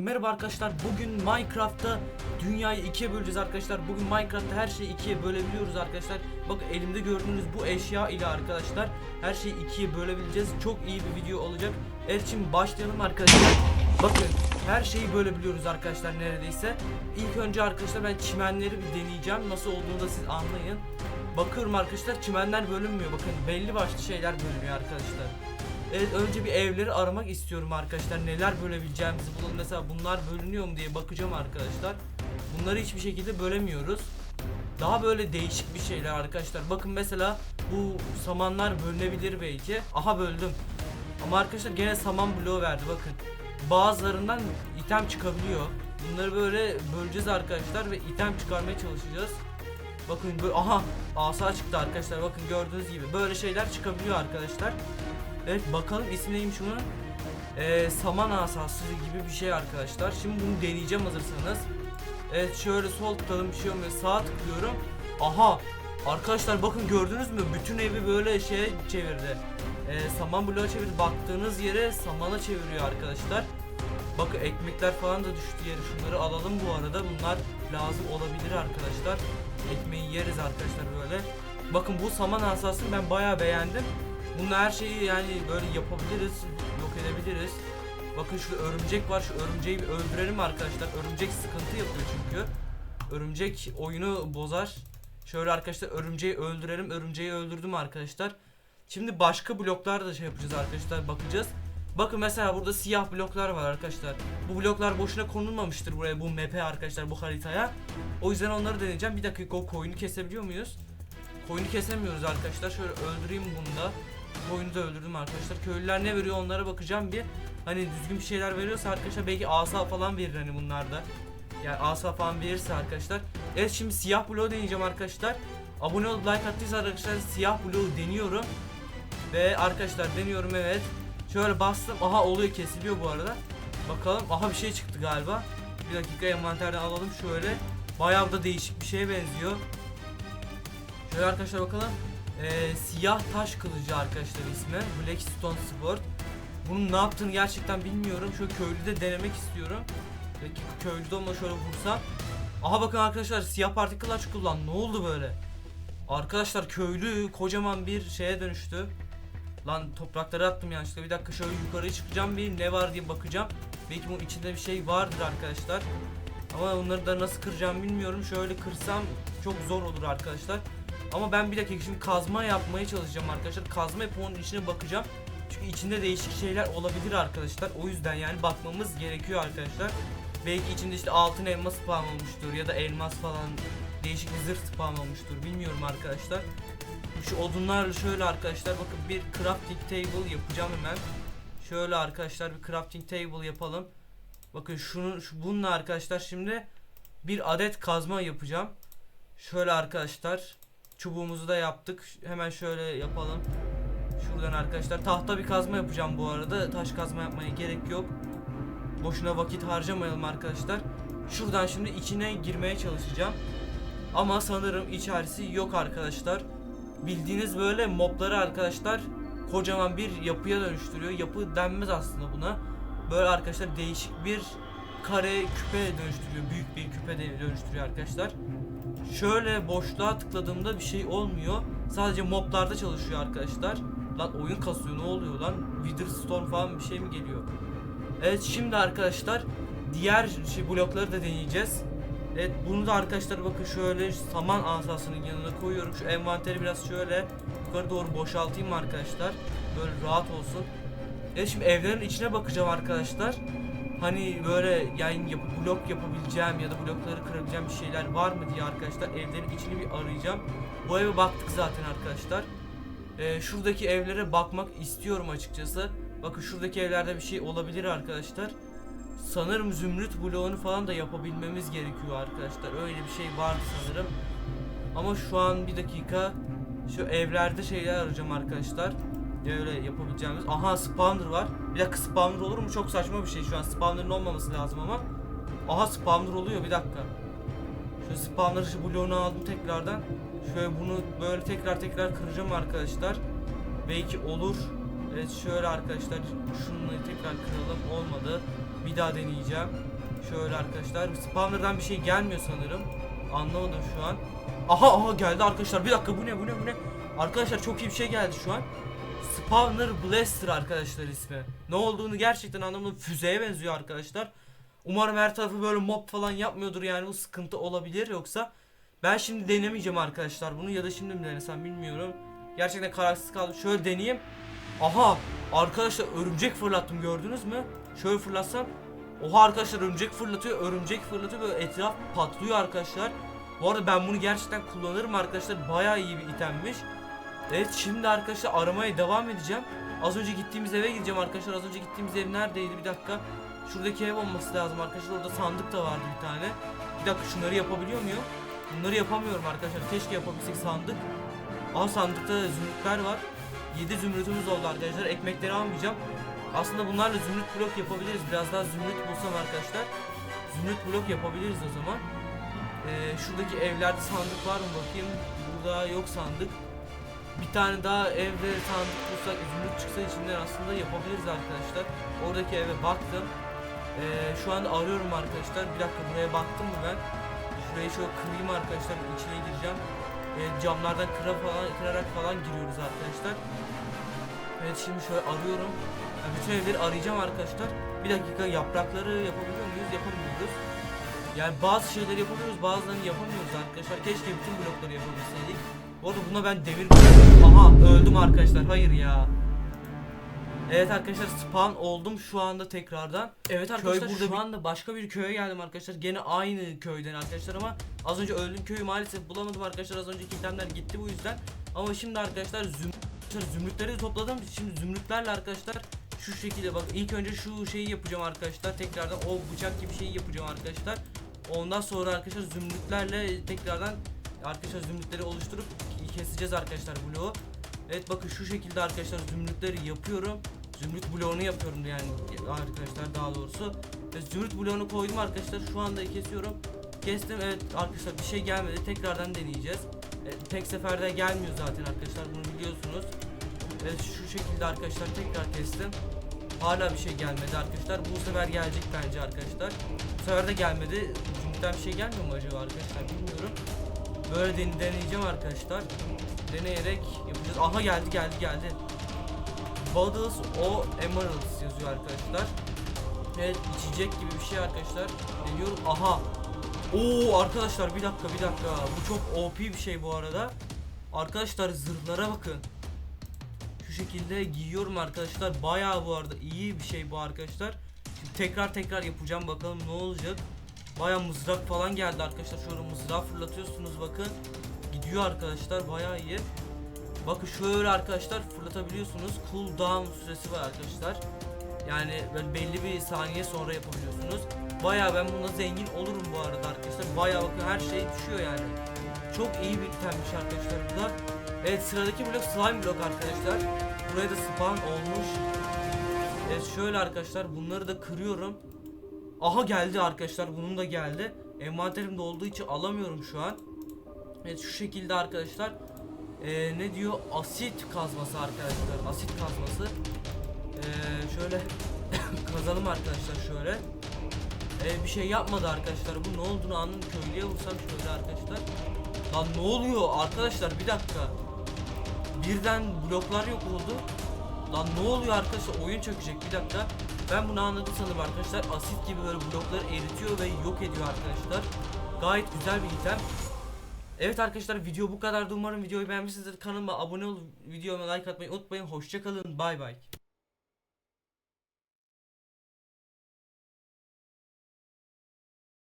Merhaba arkadaşlar bugün Minecraft'ta dünyayı ikiye böleceğiz arkadaşlar. Bugün Minecraft'ta her şeyi ikiye bölebiliyoruz arkadaşlar. Bakın elimde gördüğünüz bu eşya ile arkadaşlar Her şeyi ikiye bölebileceğiz. Çok iyi bir video olacak. Evet şimdi başlayalım arkadaşlar. Bakın her şeyi bölebiliyoruz arkadaşlar neredeyse. İlk önce arkadaşlar ben çimenleri bir deneyeceğim. Nasıl olduğunu da siz anlayın. Bakıyorum arkadaşlar çimenler bölünmüyor. Bakın belli başlı şeyler bölünüyor arkadaşlar Evet önce bir evleri aramak istiyorum arkadaşlar. Neler bölebileceğimizi bulalım. Mesela bunlar bölünüyor mu diye bakacağım arkadaşlar. Bunları hiçbir şekilde bölemiyoruz. Daha böyle değişik bir şeyler arkadaşlar. Bakın mesela bu samanlar bölünebilir belki. Aha böldüm. Ama arkadaşlar gene saman bloğu verdi bakın. Bazılarından item çıkabiliyor. Bunları böyle böleceğiz arkadaşlar ve item çıkarmaya çalışacağız. Bakın böyle aha asa çıktı arkadaşlar. Bakın gördüğünüz gibi böyle şeyler çıkabiliyor arkadaşlar. Evet bakalım ismi neymiş bunun? Ee, saman asası gibi bir şey arkadaşlar. Şimdi bunu deneyeceğim hazırsanız. Evet şöyle sol tutalım bir şey olmuyor. Sağ tıklıyorum. Aha arkadaşlar bakın gördünüz mü? Bütün evi böyle şeye çevirdi. Ee, saman bloğa çevirdi. Baktığınız yere samana çeviriyor arkadaşlar. Bakın ekmekler falan da düştü yere. Şunları alalım bu arada. Bunlar lazım olabilir arkadaşlar. Ekmeği yeriz arkadaşlar böyle. Bakın bu saman asasını ben bayağı beğendim. Bunun her şeyi yani böyle yapabiliriz, yok edebiliriz. Bakın şu örümcek var, şu örümceği bir öldürelim arkadaşlar. Örümcek sıkıntı yapıyor çünkü. Örümcek oyunu bozar. Şöyle arkadaşlar örümceği öldürelim. Örümceği öldürdüm arkadaşlar. Şimdi başka bloklar da şey yapacağız arkadaşlar, bakacağız. Bakın mesela burada siyah bloklar var arkadaşlar. Bu bloklar boşuna konulmamıştır buraya, bu map'e arkadaşlar, bu haritaya. O yüzden onları deneyeceğim. Bir dakika o koyunu kesebiliyor muyuz? Koyunu kesemiyoruz arkadaşlar. Şöyle öldüreyim bunu da. Koyunu da öldürdüm arkadaşlar. Köylüler ne veriyor onlara bakacağım bir. Hani düzgün bir şeyler veriyorsa arkadaşlar belki asa falan verir hani bunlarda. Yani asa falan verirse arkadaşlar. Evet şimdi siyah bloğu deneyeceğim arkadaşlar. Abone olup like attıysa arkadaşlar siyah bloğu deniyorum. Ve arkadaşlar deniyorum evet. Şöyle bastım. Aha oluyor kesiliyor bu arada. Bakalım. Aha bir şey çıktı galiba. Bir dakika envanterden alalım şöyle. Bayağı da değişik bir şeye benziyor. Şöyle arkadaşlar bakalım. Ee, siyah taş kılıcı arkadaşlar ismi. Blackstone Sword. Bunun ne yaptığını gerçekten bilmiyorum. Şöyle köylüde denemek istiyorum. Peki köylüde olma şöyle vursam. Aha bakın arkadaşlar siyah partiküller kullan. Ne oldu böyle? Arkadaşlar köylü kocaman bir şeye dönüştü. Lan toprakları attım yanlışlıkla. Bir dakika şöyle yukarıya çıkacağım bir ne var diye bakacağım. Belki bunun içinde bir şey vardır arkadaşlar. Ama onları da nasıl kıracağım bilmiyorum. Şöyle kırsam çok zor olur arkadaşlar. Ama ben bir dakika şimdi kazma yapmaya çalışacağım arkadaşlar. Kazma yapıp onun içine bakacağım. Çünkü içinde değişik şeyler olabilir arkadaşlar. O yüzden yani bakmamız gerekiyor arkadaşlar. Belki içinde işte altın elma spam olmuştur ya da elmas falan değişik bir zırh spam olmuştur. Bilmiyorum arkadaşlar. Şu odunlar şöyle arkadaşlar bakın bir crafting table yapacağım hemen. Şöyle arkadaşlar bir crafting table yapalım. Bakın şunu şu, bununla arkadaşlar şimdi bir adet kazma yapacağım. Şöyle arkadaşlar çubuğumuzu da yaptık. Hemen şöyle yapalım. Şuradan arkadaşlar tahta bir kazma yapacağım bu arada. Taş kazma yapmaya gerek yok. Boşuna vakit harcamayalım arkadaşlar. Şuradan şimdi içine girmeye çalışacağım. Ama sanırım içerisi yok arkadaşlar. Bildiğiniz böyle mobları arkadaşlar kocaman bir yapıya dönüştürüyor. Yapı denmez aslında buna. Böyle arkadaşlar değişik bir kare küpe dönüştürüyor. Büyük bir küpe dönüştürüyor arkadaşlar. Şöyle boşluğa tıkladığımda bir şey olmuyor. Sadece moblarda çalışıyor arkadaşlar. Lan oyun kasıyor ne oluyor lan? Witherstorm falan bir şey mi geliyor? Evet şimdi arkadaşlar diğer şey blokları da deneyeceğiz. Evet bunu da arkadaşlar bakın şöyle saman asasının yanına koyuyorum. Şu envanteri biraz şöyle yukarı doğru boşaltayım arkadaşlar. Böyle rahat olsun. Evet şimdi evlerin içine bakacağım arkadaşlar. Hani böyle yani yap blok yapabileceğim ya da blokları kırabileceğim bir şeyler var mı diye arkadaşlar evlerin içini bir arayacağım. Bu eve baktık zaten arkadaşlar. Ee, şuradaki evlere bakmak istiyorum açıkçası. Bakın şuradaki evlerde bir şey olabilir arkadaşlar. Sanırım zümrüt bloğunu falan da yapabilmemiz gerekiyor arkadaşlar. Öyle bir şey vardı sanırım. Ama şu an bir dakika şu evlerde şeyler arayacağım arkadaşlar. Öyle yapabileceğimiz. Aha spawner var. Bir dakika spawner olur mu? Çok saçma bir şey şu an. Spawner'ın olmaması lazım ama. Aha spawner oluyor bir dakika. Şu spawner bloğunu aldım tekrardan. Şöyle bunu böyle tekrar tekrar kıracağım arkadaşlar. Belki olur. Evet şöyle arkadaşlar şunu tekrar kıralım. Olmadı. Bir daha deneyeceğim. Şöyle arkadaşlar spawner'dan bir şey gelmiyor sanırım. Anlamadım şu an. Aha aha geldi arkadaşlar. Bir dakika bu ne bu ne bu ne? Arkadaşlar çok iyi bir şey geldi şu an. Spawner Blaster arkadaşlar ismi. Ne olduğunu gerçekten anlamadım. Füzeye benziyor arkadaşlar. Umarım her tarafı böyle mob falan yapmıyordur yani bu sıkıntı olabilir yoksa ben şimdi denemeyeceğim arkadaşlar bunu ya da şimdi mi denesem bilmiyorum. Gerçekten kararsız kaldım. Şöyle deneyeyim. Aha arkadaşlar örümcek fırlattım gördünüz mü? Şöyle fırlatsam. Oha arkadaşlar örümcek fırlatıyor. Örümcek fırlatıyor böyle etraf patlıyor arkadaşlar. Bu arada ben bunu gerçekten kullanırım arkadaşlar. Bayağı iyi bir itemmiş. Evet şimdi arkadaşlar aramaya devam edeceğim. Az önce gittiğimiz eve gideceğim arkadaşlar. Az önce gittiğimiz ev neredeydi bir dakika. Şuradaki ev olması lazım arkadaşlar. Orada sandık da vardı bir tane. Bir dakika şunları yapabiliyor muyum? Bunları yapamıyorum arkadaşlar. Keşke yapabilsek sandık. Aa sandıkta zümrütler var. 7 zümrütümüz oldu arkadaşlar. Ekmekleri almayacağım. Aslında bunlarla zümrüt blok yapabiliriz. Biraz daha zümrüt bulsam arkadaşlar. Zümrüt blok yapabiliriz o zaman. Ee, şuradaki evlerde sandık var mı bakayım. Burada yok sandık. Bir tane daha evde sandık bulsak zümrüt çıksa içinden aslında yapabiliriz arkadaşlar. Oradaki eve baktım. Ee, şu anda arıyorum arkadaşlar. Bir dakika buraya baktım mı ben? Şurayı şöyle kırayım arkadaşlar. içine gireceğim. Ee, camlardan kıra falan, kırarak falan giriyoruz arkadaşlar. Evet şimdi şöyle arıyorum. Ya bütün evleri arayacağım arkadaşlar. Bir dakika yaprakları yapabiliyor muyuz? Yapamıyoruz. Yani bazı şeyleri yapabiliyoruz bazılarını yapamıyoruz arkadaşlar. Keşke bütün blokları yapabilseydik. Bu arada buna ben demir... Aha öldüm arkadaşlar. Hayır ya. Evet arkadaşlar spawn oldum şu anda tekrardan. Evet arkadaşlar burada şu anda başka bir köye geldim arkadaşlar. Gene aynı köyden arkadaşlar ama az önce öldüğüm köyü maalesef bulamadım arkadaşlar. Az önceki itemler gitti bu yüzden. Ama şimdi arkadaşlar züm zümrütleri topladım. Şimdi zümrütlerle arkadaşlar şu şekilde bak ilk önce şu şeyi yapacağım arkadaşlar. Tekrardan o bıçak gibi şeyi yapacağım arkadaşlar. Ondan sonra arkadaşlar zümrütlerle tekrardan arkadaşlar zümrütleri oluşturup keseceğiz arkadaşlar bloğu. Evet bakın şu şekilde arkadaşlar zümrütleri yapıyorum. Zümrüt bloğunu yapıyorum yani arkadaşlar daha doğrusu. Ve zümrüt bloğunu koydum arkadaşlar. Şu anda kesiyorum. Kestim evet arkadaşlar bir şey gelmedi. Tekrardan deneyeceğiz. E, tek seferde gelmiyor zaten arkadaşlar bunu biliyorsunuz. Evet şu şekilde arkadaşlar tekrar kestim. Hala bir şey gelmedi arkadaşlar. Bu sefer gelecek bence arkadaşlar. Bu sefer de gelmedi. Zümrütten bir şey gelmiyor mu acaba arkadaşlar bilmiyorum. Böyle den deneyeceğim arkadaşlar. Deneyerek yapacağız. Aha geldi geldi geldi. Bottles o Emeralds yazıyor arkadaşlar. Evet içecek gibi bir şey arkadaşlar. Deniyorum. Aha. Oo arkadaşlar bir dakika bir dakika. Bu çok OP bir şey bu arada. Arkadaşlar zırhlara bakın. Şu şekilde giyiyorum arkadaşlar. Bayağı bu arada iyi bir şey bu arkadaşlar. Şimdi tekrar tekrar yapacağım bakalım ne olacak. Bayağı mızrak falan geldi arkadaşlar. Şöyle mızrağı fırlatıyorsunuz bakın. Gidiyor arkadaşlar bayağı iyi. Bakın şöyle arkadaşlar fırlatabiliyorsunuz. Cool down süresi var arkadaşlar. Yani belli bir saniye sonra yapabiliyorsunuz. Bayağı ben bunda zengin olurum bu arada arkadaşlar. Bayağı bakın her şey düşüyor yani. Çok iyi bir itemmiş arkadaşlar bu da. Evet sıradaki blok slime blok arkadaşlar. Buraya da spawn olmuş. Evet şöyle arkadaşlar bunları da kırıyorum. Aha geldi arkadaşlar bunun da geldi. Envanterimde olduğu için alamıyorum şu an. Evet şu şekilde arkadaşlar. Ee, ne diyor? Asit kazması arkadaşlar. Asit kazması. Ee, şöyle kazalım arkadaşlar şöyle. Ee, bir şey yapmadı arkadaşlar. Bu ne olduğunu anladım. Köylüye vursam şöyle arkadaşlar. Lan ne oluyor arkadaşlar? Bir dakika. Birden bloklar yok oldu. Lan ne oluyor arkadaşlar? Oyun çökecek. Bir dakika. Ben bunu anladım sanırım arkadaşlar. Asit gibi böyle blokları eritiyor ve yok ediyor arkadaşlar. Gayet güzel bir item. Evet arkadaşlar video bu kadardı. Umarım videoyu beğenmişsinizdir. Kanalıma abone olup videoma like atmayı unutmayın. Hoşçakalın. Bay bay.